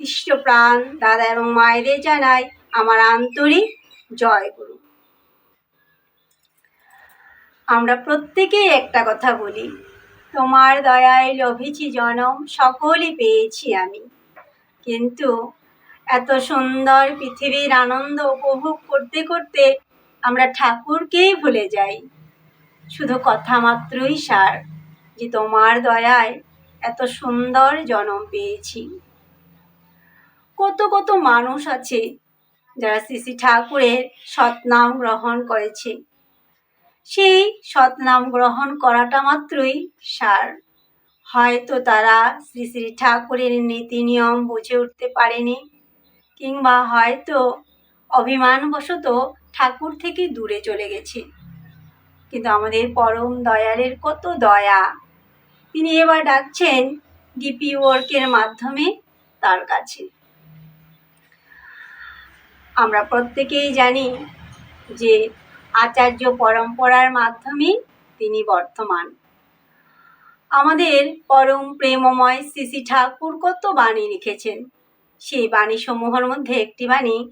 ইষ্টপ্রাণ দাদা এবং মায়েদের জানাই আমার আন্তরিক জয় গুরু। আমরা প্রত্যেকেই একটা কথা বলি, তোমার দয়ায় লোভেছি জনম, সকলই পেয়েছি আমি। কিন্তু এত সুন্দর পৃথিবীর আনন্দ উপভোগ করতে করতে আমরা ঠাকুরকেই ভুলে যাই। শুধু কথা মাত্রই সার যে তোমার দয়ায় এত সুন্দর জনম পেয়েছি। কত কত মানুষ আছে যারা শ্রী শ্রী ঠাকুরের সৎনাম গ্রহণ করেছে। সেই সৎনাম গ্রহণ করাটা মাত্রই সার। হয়তো তারা শ্রী শ্রী ঠাকুরের নীতি নিয়ম বুঝে উঠতে পারেনি, কিংবা হয়তো অভিমানবশত ঠাকুর থেকে দূরে চলে গেছে। কিন্তু আমাদের পরম দয়ালের কত দয়া! তিনি এবার ডাকছেন ডিপি ওয়ার্কের মাধ্যমে তার কাছে। আমরা প্রত্যেকেই জানি যে আচার্য পরম্পরার মাধ্যমে তিনি বর্তমান। আমাদের পরম প্রেমময় শ্রী ঠাকুর কত বাণী লিখেছেন। সেই বাণী বাণীসমূহের মধ্যে একটি বাণী,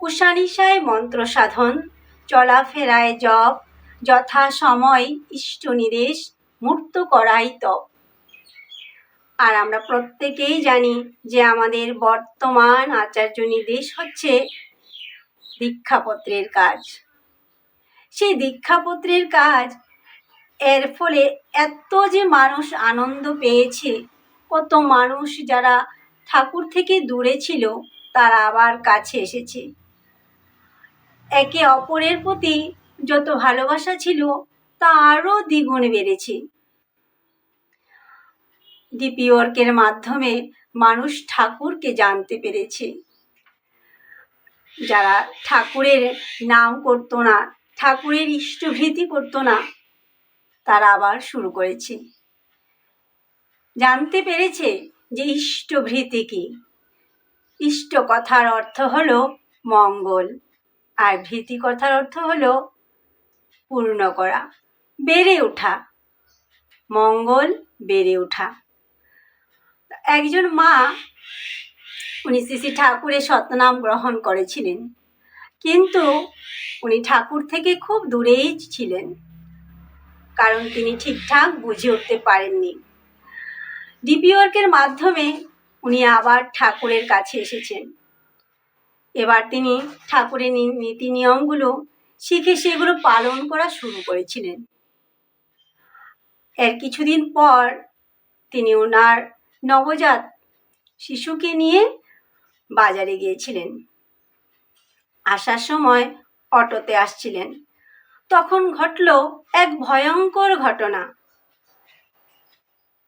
উষানিশায় মন্ত্র সাধন, চলাফেরায় জপ যথা সময় ইষ্ট নিদেশ মূর্ত করাই তপ। আর আমরা প্রত্যেকেই জানি যে আমাদের বর্তমান আচার্য নির্দেশ হচ্ছে দীক্ষাপত্রের কাজ। সেই দীক্ষাপত্রের কাজ এর ফলে এত যে মানুষ আনন্দ পেয়েছে, কত মানুষ যারা ঠাকুর থেকে দূরে ছিল, তারা আবার কাছে এসেছে। একে অপরের প্রতি যত ভালোবাসা ছিল, তা আরও দ্বিগুণ বেড়েছে। ডিপি ওয়ার্কের মাধ্যমে মানুষ ঠাকুরকে জানতে পেরেছে। যারা ঠাকুরের নাম করতো না, ঠাকুরের ইষ্টভৃতি করতো না, তারা আবার শুরু করেছে। জানতে পেরেছে যে ইষ্টভৃতি কি। ইষ্ট কথার অর্থ হল মঙ্গল, আর ভীতি কথার অর্থ হল পূর্ণ করা, বেড়ে ওঠা। মঙ্গল, বেড়ে ওঠা। একজন মা, উনি শ্রী ঠাকুরের সতনাম গ্রহণ করেছিলেন। কিন্তু উনি ঠাকুর থেকে খুব দূরেই ছিলেন, কারণ তিনি ঠিকঠাক বুঝে উঠতে পারেননি। ডিপি ওয়ার্কের মাধ্যমে উনি আবার ঠাকুরের কাছে এসেছেন। এবার তিনি ঠাকুরের নীতি নিয়মগুলো শিখে সেগুলো পালন করা শুরু করেছিলেন। এর কিছুদিন পর তিনি ওনার নবজাত শিশুকে নিয়ে বাজারে গিয়েছিলেন। আসার সময় অটোতে আসছিলেন। তখন ঘটল এক ভয়ঙ্কর ঘটনা।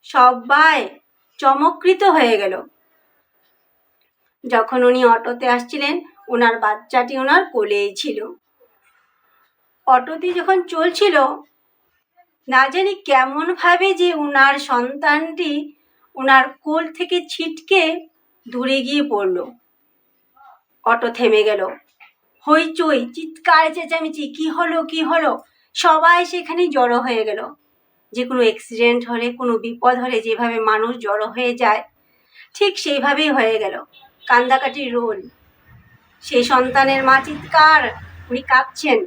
সবাই চমকৃত হয়ে গেল। যখন উনি অটোতে আসছিলেন ওনার বাচ্চাটি ওনার কোলেই ছিল। অটোতে যখন চলছিল, না জানি কেমনভাবে যে ওনার সন্তানটি ওনার কোল থেকে ছিটকে দূরে গিয়ে পড়ল। অটো থেমে গেল। হইচই চিৎকার চেঁচামেচি, কি হলো কি হলো? সবাই সেখানে জড়ো হয়ে গেল। যে কোনো অ্যাক্সিডেন্ট হলে, কোনো বিপদ হলে, যেভাবে মানুষ জড়ো হয়ে যায়, ঠিক সেইভাবেই হয়ে গেল। কান্দাকাটির রোল। সেই সন্তানের মা চিৎকার, উনি কাঁদছেন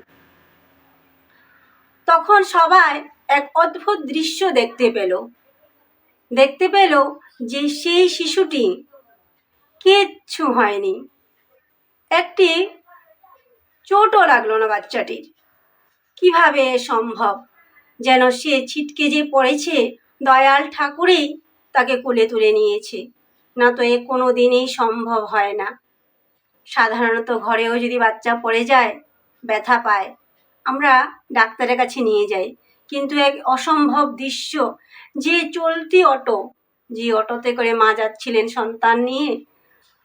তখন সবাই এক অদ্ভুত দৃশ্য দেখতে পেল। দেখতে পেল যে সেই শিশুটি কিচ্ছু হয়নি। একটি চোটও লাগল না বাচ্চাটির। কীভাবে সম্ভব যেন সে ছিটকে যে পড়েছে, দয়াল ঠাকুরেই তাকে কোলে তুলে নিয়েছে। না তো এ কোনো দিনই সম্ভব হয় না। সাধারণত ঘরেও যদি বাচ্চা পড়ে যায়, ব্যথা পায়, আমরা ডাক্তারের কাছে নিয়ে যাই। কিন্তু এক অসম্ভব দৃশ্য। যে চলতি অটো, যে অটোতে করে মা যাচ্ছিলেন সন্তান নিয়ে,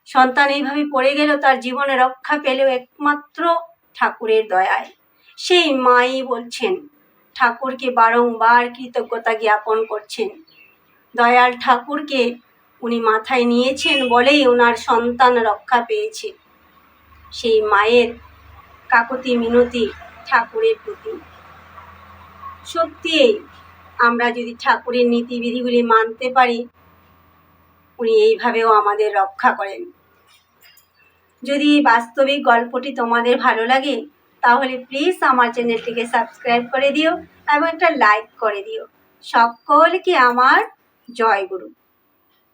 সন্তান এইভাবে পড়ে গেল, তার জীবনে রক্ষা পেলেও একমাত্র ঠাকুরের দয়ায়। সেই মাই বলছেন, ঠাকুরকে বারংবার কৃতজ্ঞতা জ্ঞাপন করছেন। দয়াল ঠাকুরকে উনি মাথায় নিয়েছেন বলেই ওনার সন্তান রক্ষা পেয়েছে। সেই মায়ের কাকতি মিনতি ঠাকুরের প্রতি। সত্যি আমরা যদি ঠাকুরের নীতিবিধিগুলি মানতে পারি, উনি এইভাবেও আমাদের রক্ষা করেন। যদি এই বাস্তবিক গল্পটি তোমাদের ভালো লাগে, তাহলে প্লিজ আমার চ্যানেলটিকে সাবস্ক্রাইব করে দিও এবং একটা লাইক করে দিও। সকলকে আমার জয় গুরু